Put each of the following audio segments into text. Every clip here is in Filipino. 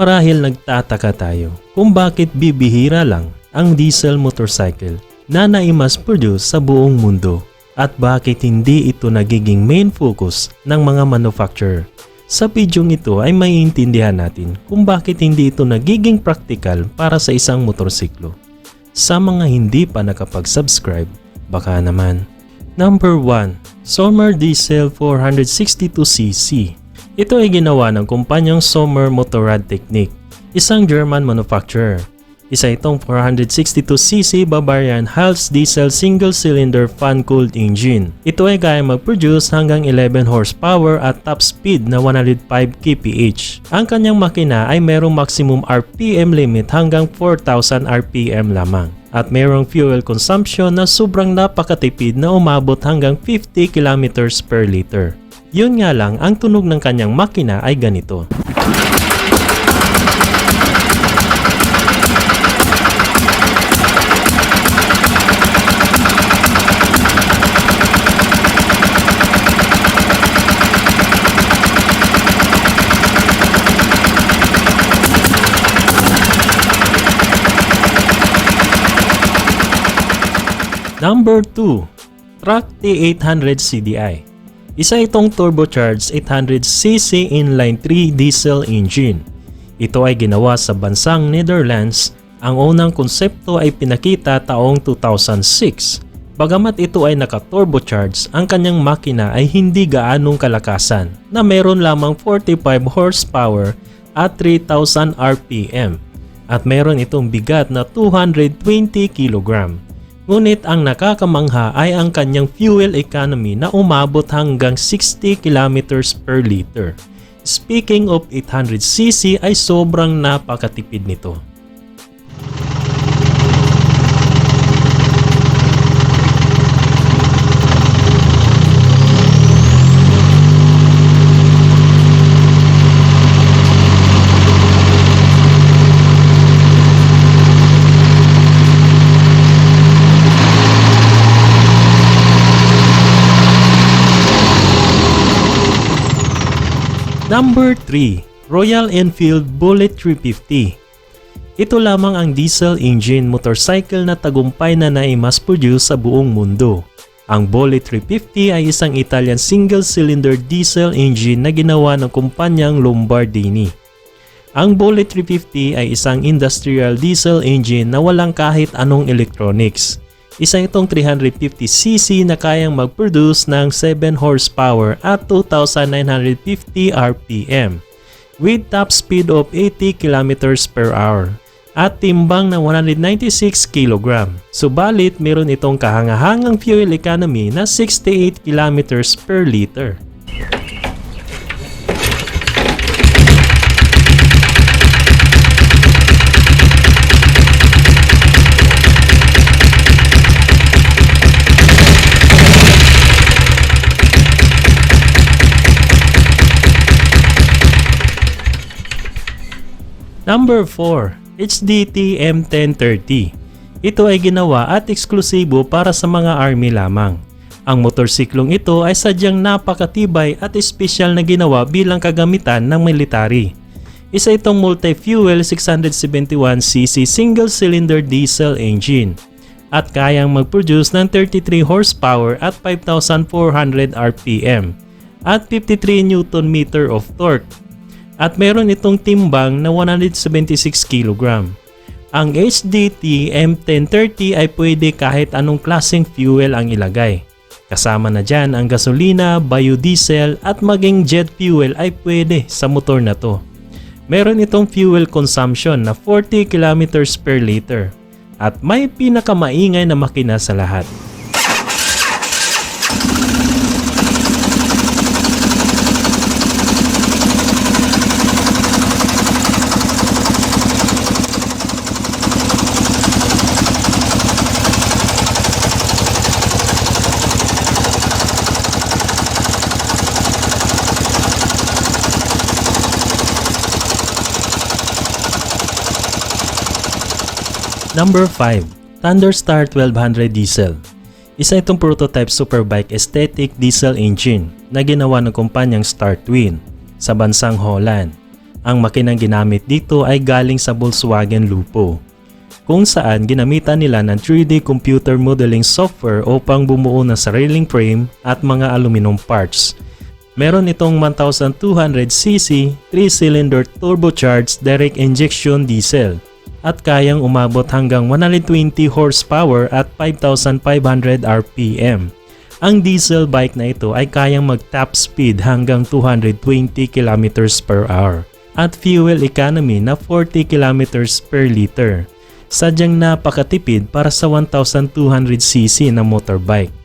Marahil nagtataka tayo kung bakit bibihira lang ang diesel motorcycle na naimas produce sa buong mundo at bakit hindi ito nagiging main focus ng mga manufacturer. Sa bidyong ito ay maiintindihan natin kung bakit hindi ito nagiging practical para sa isang motorsiklo. Sa mga hindi pa nakapag-subscribe, baka naman. Number 1. Sommer Diesel 462cc Ito ay ginawa ng kumpanyang Sommer Motorrad Technique, isang German manufacturer. Isa itong 462cc Bavarian Hals diesel single-cylinder fan-cooled engine. Ito ay kaya mag-produce hanggang 11 horsepower at top speed na 105 kph. Ang kanyang makina ay merong maximum RPM limit hanggang 4,000 RPM lamang at merong fuel consumption na sobrang napakatipid na umabot hanggang 50 km per liter. Yun nga lang, ang tunog ng kanyang makina ay ganito. Number 2, Truck T800 CDI. Isa itong turbocharged 800cc inline 3 diesel engine. Ito ay ginawa sa bansang Netherlands. Ang unang konsepto ay pinakita taong 2006. Bagamat ito ay naka-turbocharged, ang kanyang makina ay hindi gaanong kalakasan na meron lamang 45 horsepower at 3,000 RPM at meron itong bigat na 220 kg. Ngunit ang nakakamangha ay ang kanyang fuel economy na umabot hanggang 60 km per liter. Speaking of 800cc ay sobrang napakatipid nito. Number 3, Royal Enfield Bullet 350. Ito lamang ang diesel engine motorcycle na tagumpay na naimas produce sa buong mundo. Ang Bullet 350 ay isang Italian single-cylinder diesel engine na ginawa ng kumpanyang Lombardini. Ang Bullet 350 ay isang industrial diesel engine na walang kahit anong electronics. Isa itong 350cc na kayang mag-produce ng 7 horsepower at 2,950 RPM with top speed of 80 km per hour at timbang na 196 kg. Subalit meron itong kahangahangang fuel economy na 68 km per liter. Number 4, HDT M1030. Ito ay ginawa at eksklusibo para sa mga army lamang. Ang motorsiklong ito ay sadyang napakatibay at espesyal na ginawa bilang kagamitan ng military. Isa itong multi-fuel 671cc single-cylinder diesel engine at kayang mag-produce ng 33 horsepower at 5,400 RPM at 53 Nm of torque at meron itong timbang na 176 kg. Ang HDT M1030 ay pwede kahit anong klaseng fuel ang ilagay. Kasama na dyan ang gasolina, biodiesel at maging jet fuel ay pwede sa motor na to. Meron itong fuel consumption na 40 km per liter at may pinakamaingay na makina sa lahat. Number 5, Thunderstar 1200 Diesel. Isa itong prototype superbike aesthetic diesel engine na ginawa ng kumpanyang Star Twin sa bansang Holland. Ang makinang ginamit dito ay galing sa Volkswagen Lupo kung saan ginamitan nila ng 3D computer modeling software upang bumuo ng sariling frame at mga aluminum parts. Meron itong 1200cc 3-cylinder turbocharged direct injection diesel at kayang umabot hanggang 120 horsepower at 5,500 RPM. Ang diesel bike na ito ay kayang mag-top speed hanggang 220 km per hour at fuel economy na 40 km per liter. Sadyang napakatipid para sa 1,200cc na motorbike.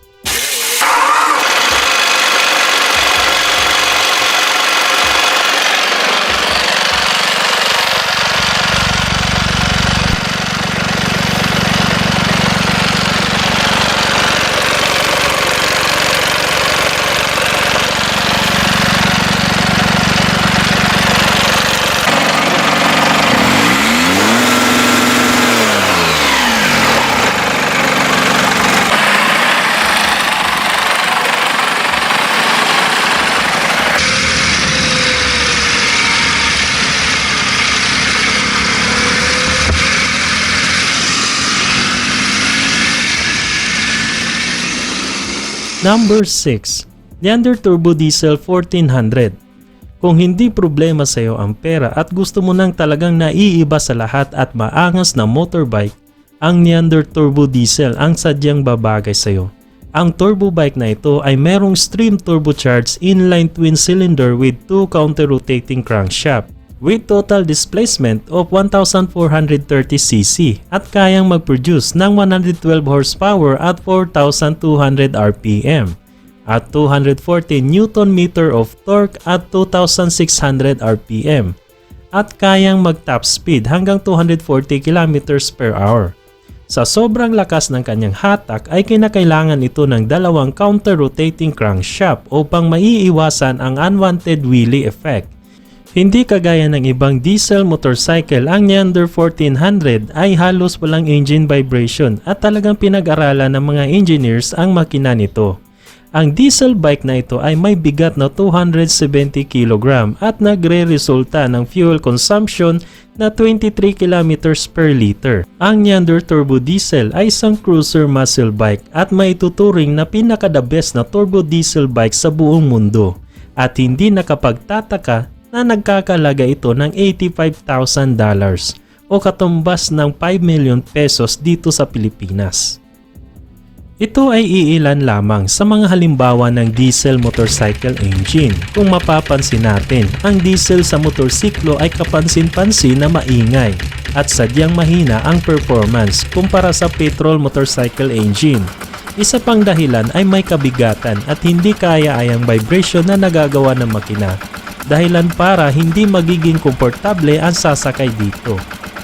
Number 6. Leander Turbo Diesel 1400. Kung hindi problema sa iyo ang pera at gusto mo nang talagang naiiba sa lahat at maangas na motorbike, ang Neander Turbo Diesel ang sadyang babagay sa iyo. Ang turbo bike na ito ay merong stream turbocharged inline twin cylinder with two counter-rotating crankshaft with total displacement of 1,430cc at kayang mag-produce ng 112 horsepower at 4,200 RPM at 240 Nm of torque at 2,600 RPM at kayang mag-top speed hanggang 240 km per hour. Sa sobrang lakas ng kanyang hatak ay kinakailangan ito ng dalawang counter-rotating crankshaft upang maiiwasan ang unwanted wheelie effect. Hindi kagaya ng ibang diesel motorcycle, ang Neander 1400 ay halos walang engine vibration at talagang pinag-aralan ng mga engineers ang makina nito. Ang diesel bike na ito ay may bigat na 270 kg at nagre-resulta ng fuel consumption na 23 km per liter. Ang Neander Turbo Diesel ay isang cruiser muscle bike at may tuturing na pinaka-the best na turbo diesel bike sa buong mundo at hindi nakapagtataka na nagkakalaga ito ng $85,000 o katumbas ng 5 million pesos dito sa Pilipinas. Ito ay iilan lamang sa mga halimbawa ng diesel motorcycle engine. Kung mapapansin natin, ang diesel sa motorsiklo ay kapansin-pansin na maingay at sadyang mahina ang performance kumpara sa petrol motorcycle engine. Isa pang dahilan ay may kabigatan at hindi kaya ay ang vibration na nagagawa ng makina dahilan para hindi magiging komportable ang sasakay dito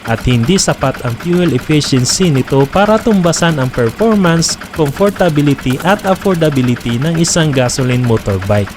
at hindi sapat ang fuel efficiency nito para tumbasan ang performance, comfortability at affordability ng isang gasoline motorbike.